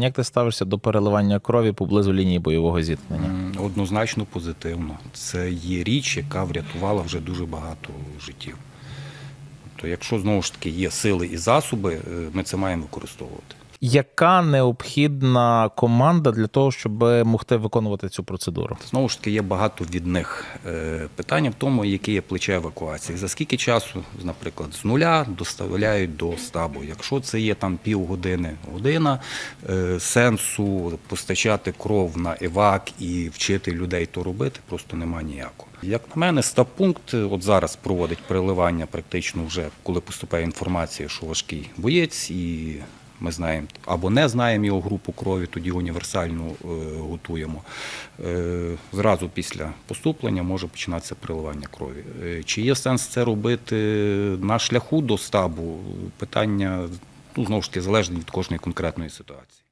Як ти ставишся до переливання крові поблизу лінії бойового зіткнення? Однозначно позитивно. Це є річ, яка врятувала вже дуже багато життів. То якщо знову ж таки є сили і засоби, е, ми це маємо використовувати. Яка необхідна команда для того, щоб могти виконувати цю процедуру? Знову ж таки, є багато від них е, питання в тому, яке є плече евакуації. За скільки часу, наприклад, з нуля доставляють до стабу. Якщо це є там півгодини, година, е, сенсу постачати кров на евак і вчити людей то робити просто нема ніякого. Як на мене, стаб-пункт от зараз проводить переливання практично вже, коли поступає інформація, що важкий боєць і. Ми знаємо або не знаємо його групу крові, тоді універсальну е, готуємо. Е, зразу після поступлення може починатися переливання крові. Е, чи є сенс це робити на шляху до стабу? Питання ну, знову ж таки залежить від кожної конкретної ситуації.